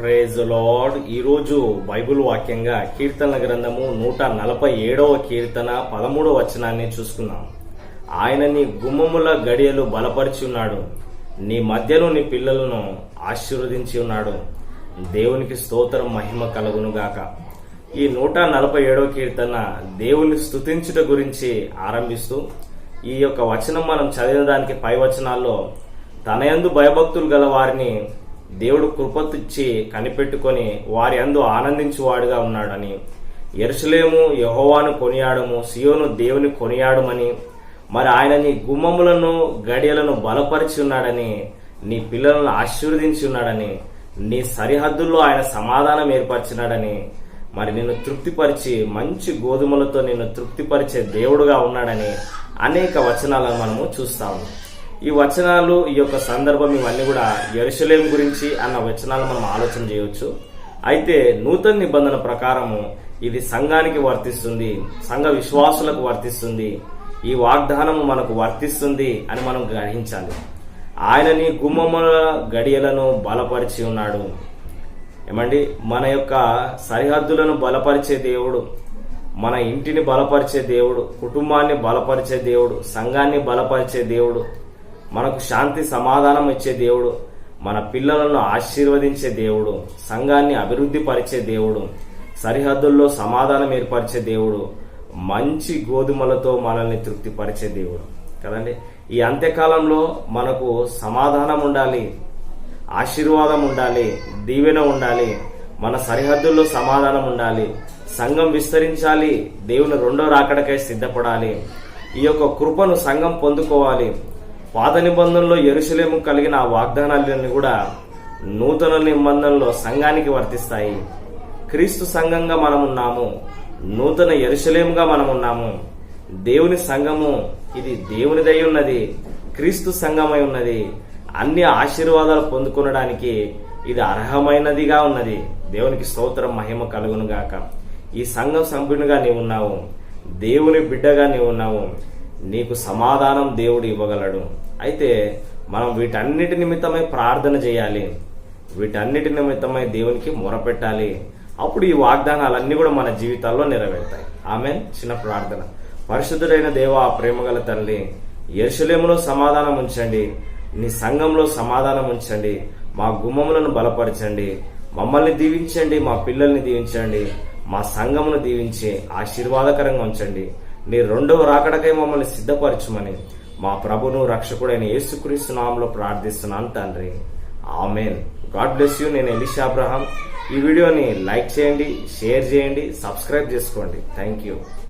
Praise lord ఈరోజు Bible వాక్యంగా కీర్తనల గ్రంథము నూట నలభై ఏడవ కీర్తన పదమూడవ వచనాన్ని చూసుకున్నాం ఆయన నీ గుమ్మముల గడియలు బలపరిచి ఉన్నాడు. నీ మధ్యలో నీ పిల్లలను ఆశీర్వదించి ఉన్నాడు. దేవునికి స్తోత్రం మహిమ కలుగును గాక. ఈ నూట నలభై ఏడవ కీర్తన దేవుని స్తుతించుట గురించి ఆరంభిస్తూ ఈ యొక్క వచనం మనం చదివిన దానికి పై వచనాల్లో తనయందు భయభక్తులు గల వారిని దేవుడు కృపతిచ్చి కనిపెట్టుకొని వారి అందు ఆనందించువాడుగా ఉన్నాడని. ఎరుసలేము యహోవాను కొనియాడము సియోను దేవుని కొనియాడమని. మరి ఆయన నీ గుమ్మములను గడియలను బలపరిచి ఉన్నాడని నీ పిల్లలను ఆశీర్వదించి ఉన్నాడని నీ సరిహద్దుల్లో ఆయన సమాధానం ఏర్పరిచినాడని. మరి నిన్ను తృప్తిపరిచి మంచి గోధుమలతో నిన్ను తృప్తిపరిచే దేవుడుగా ఉన్నాడని అనేక వచనాలను మనము చూస్తాము. ఈ వచనాలు ఈ యొక్క సందర్భం ఇవన్నీ కూడా ఎరుసలేం గురించి అన్న వచనాలు మనం ఆలోచన చేయవచ్చు అయితే నూతన నిబంధన ప్రకారము ఇది సంఘానికి వర్తిస్తుంది సంఘ విశ్వాసులకు వర్తిస్తుంది ఈ వాగ్దానము మనకు వర్తిస్తుంది అని మనం గ్రహించాలి. ఆయనని గుమ్మముల గడియలను బలపరిచి ఉన్నాడు. ఏమండి? మన యొక్క సరిహద్దులను బలపరిచే దేవుడు మన ఇంటిని బలపరిచే దేవుడు కుటుంబాన్ని బలపరిచే దేవుడు సంఘాన్ని బలపరిచే దేవుడు మనకు శాంతి సమాధానం ఇచ్చే దేవుడు మన పిల్లలను ఆశీర్వదించే దేవుడు సంఘాన్ని అభివృద్ధి పరిచే దేవుడు సరిహద్దుల్లో సమాధానం ఏర్పరిచే దేవుడు మంచి గోధుమలతో మనల్ని తృప్తిపరిచే దేవుడు. కదండి? ఈ అంత్యకాలంలో మనకు సమాధానం ఉండాలి ఆశీర్వాదం ఉండాలి దీవెన ఉండాలి మన సరిహద్దుల్లో సమాధానం ఉండాలి సంఘం విస్తరించాలి దేవుని రెండో రాకడకై సిద్ధపడాలి ఈ యొక్క కృపను సంఘం పొందుకోవాలి పాత నిబంధనలో ఎరుసలేము కలిగిన ఆ వాగ్దానాలన్నీ కూడా నూతన నిబంధనలో సంఘానికి వర్తిస్తాయి. క్రీస్తు సంఘంగా మనం ఉన్నాము నూతన ఎరుసలేముగా మనం ఉన్నాము. దేవుని సంఘము ఇది దేవునిదై ఉన్నది క్రీస్తు సంఘమై ఉన్నది. అన్ని ఆశీర్వాదాలు పొందుకొనడానికి ఇది అర్హమైనదిగా ఉన్నది. దేవునికి స్తోత్రం మహిమ కలుగును గాక ఈ సంఘం సభ్యునిగా నీవున్నావు దేవుని బిడ్డగా నీవున్నావు నీకు సమాధానం దేవుడు ఇవ్వగలడు. అయితే మనం వీటన్నిటి నిమిత్తమై ప్రార్థన చేయాలి. వీటన్నిటి నిమిత్తమై దేవునికి మొరపెట్టాలి. అప్పుడు ఈ వాగ్దానాలన్నీ కూడా మన జీవితాల్లో నెరవేరుతాయి. ఆమె చిన్న ప్రార్థన. పరిశుద్ధుడైన దేవ ప్రేమగల తల్లి ఎరుసలేములో సమాధానం ఉంచండి. నీ సంఘంలో సమాధానం ఉంచండి. మా గుమ్మములను బలపరచండి. మమ్మల్ని దీవించండి. మా పిల్లల్ని దీవించండి. మా సంఘమును దీవించి ఆశీర్వాదకరంగా ఉంచండి. నీ రెండవ రాకడకై మమ్మల్ని సిద్ధపరచుమని మా ప్రభును రక్షకుడైన యేసుక్రీస్తు నామంలో ప్రార్థిస్తున్నాను తండ్రి. ఆమెన్. God bless you. నేను ఎలిషా అబ్రహాం. ఈ వీడియోని లైక్ చేయండి షేర్ చేయండి సబ్స్క్రైబ్ చేసుకోండి. Thank you.